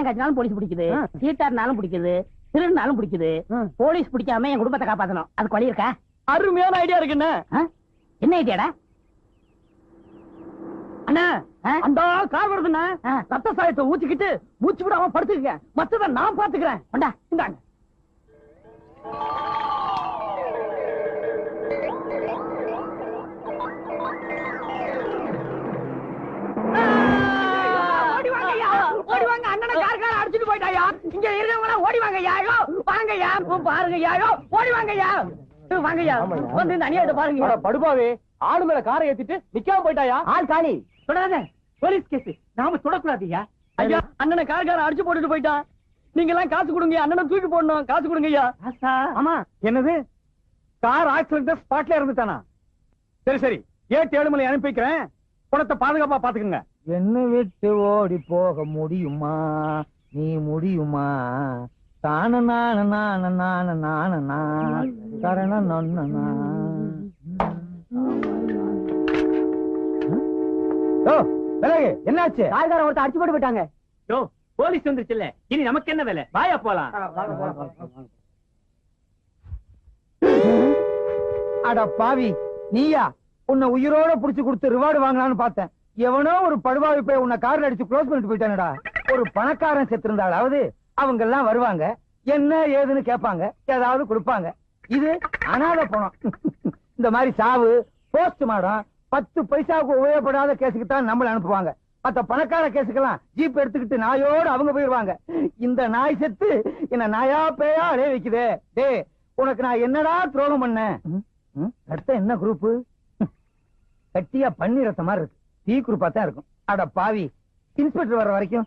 பட்டயம் காய்ச்சினாலும் போலீஸ் பிடிக்குது. சீட்டாருனாலும் பிடிக்குது. திருடினாலும் பிடிக்குது. போலீஸ் பிடிக்காம என் குடும்பத்தை காப்பாத்தணும். அதுக்கு வழி இருக்கா? அருமையான ஐடியா இருக்குண்ணே? என்ன? ஐடியாடா அண்ணா? அந்த கார் வருதுண்ணா. ரத்த சாயத்தை ஊத்திக்கிட்டு மூச்சு விடாம படுத்துக்க மத்தத நான் பாத்துக்கிறேன் இந்தாங்க. இங்க இருக்கவங்க ஓடி வாங்கய்யா ஐயோ வாங்கய்யா பாருங்கய்யா ஐயோ ஓடி வாங்கய்யா. வாங்கய்யா வந்து இந்த பாருங்க படுபாவே ஆளு மேல காரை ஏத்திட்டு நிக்காம போயிட்டாயா? ஆள் காலி தொடாத. Police case. நாம தொடக்கூடாதுயா ஐயா அண்ணனை கார்கார அடிச்சு போட்டுட்டு போயிட்டான் நீங்க எல்லாம் காசு கொடுங்க அண்ணனை தூக்கி போடணும் காசு கொடுங்க ஐயா ஆமா. என்னது? கார் ஆக்சிடென்ட் ஸ்பாட்ல இருந்துட்டானா சரி சரி. ஏட்டு ஏழுமலை அனுப்பி வைக்கிறேன். பணத்தை பாதுகாப்பா பாத்துக்கங்க. என்ன விட்டு ஓடி போக முடியுமா? நீ முடியுமா? தான நான நான நான நான கரண நொன்னா ஓ விலகு. என்னாச்சு? கார்கார ஒருத்தர் அடிச்சு போட்டு போயிட்டாங்க. போலீஸ் வந்துருச்சுல்ல. இனி நமக்கு என்ன வேலை? வாயா போலாம். அட பாவி நீயா? உன்னை உயிரோட புடிச்சு கொடுத்து ரிவார்டு வாங்கலாம்னு பார்த்தேன். எவனோ ஒரு படுவாவி போய் உன்னை கார்ல அடிச்சு க்ளோஸ் பண்ணிட்டு போயிட்டானடா. ஒரு பணக்காரன் செத்திருந்தாலாவது அவங்க எல்லாம் வருவாங்க. என்ன ஏதுன்னு கேட்பாங்க. ஏதாவது கொடுப்பாங்க. இது அனாதை பணம். இந்த மாதிரி சாவு போஸ்ட் மாடம் பத்து பைசாவுக்கு உபயோகப்படாத கேஸுக்கு தான் நம்மள அனுப்புவாங்க. மத்த பணக்கார கேஸுக்கெல்லாம் ஜீப் எடுத்துக்கிட்டு நாயோடு அவங்க போயிருவாங்க இந்த நாய் செத்து என்ன நாயா பேயா அடைய வைக்குதே. டேய் உனக்கு நான் என்னடா துரோகம் பண்ணேன்? அடுத்த என்ன குரூப் கட்டியா பன்னி ரத்த மாதிரி இருக்கு. தீ குரூப்பா தான் இருக்கும். அட பாவி இன்ஸ்பெக்டர் வர வரைக்கும்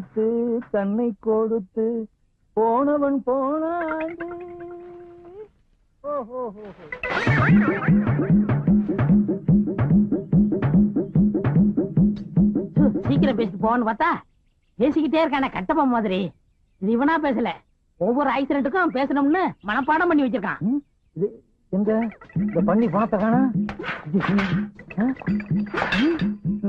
எடுத்து தன்னை கொடுத்து போனவன் போனாண்டு சீக்கிரம் பேசிட்டு போன்னு பார்த்தா பேசிக்கிட்டே இருக்கானே கட்டப்பா மாதிரி. இது இவனா பேசல. ஒவ்வொரு ஆக்சிடென்ட்டுக்கும் பேசணும்னு மனப்பாடம் பண்ணி வச்சிருக்கான். இது எங்க? இந்த பண்ணி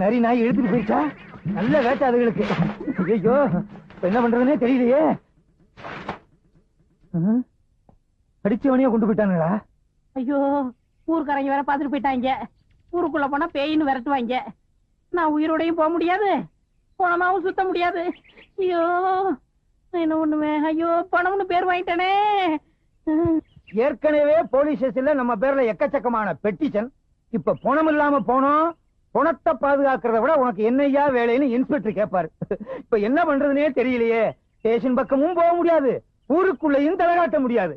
நரி நாய் இழுத்துட்டு போயிடுச்சா நல்ல வேட்டை அதுகளுக்கு. ஐயோ என்ன பண்றதுனே தெரியலையே. ம், அடிச்சவனையே கொண்டு போயிட்டானுங்களா? ஐயோ ஊருக்காரங்க வேற பாத்துட்டு போயிட்டாங்க. ஊருக்குள்ள போனா பேயின்னு விரட்டுவாங்க. நான் உயிரோடையும் போக முடியாது. பணமாவும் சுத்த முடியாது. ஐயோ என்ன பண்ணுவேன்? ஐயோ பணம்னு பேர் வாங்கிட்டேனே. ஏற்கனவே போலீஸ் ஸ்டேஷன்ல நம்ம பேர்ல எக்கச்சக்கமான பெட்டிஷன் இப்ப பணம் இல்லாம போனோம். பணத்தை பாதுகாக்கிறத விட உனக்கு என்னையா வேலைன்னு இன்ஸ்பெக்டர் கேட்பாரு இப்ப என்ன பண்றதுனே தெரியலையே. ஸ்டேஷன் பக்கமும் போக முடியாது. ஊருக்குள்ளேயும் தலை காட்ட முடியாது.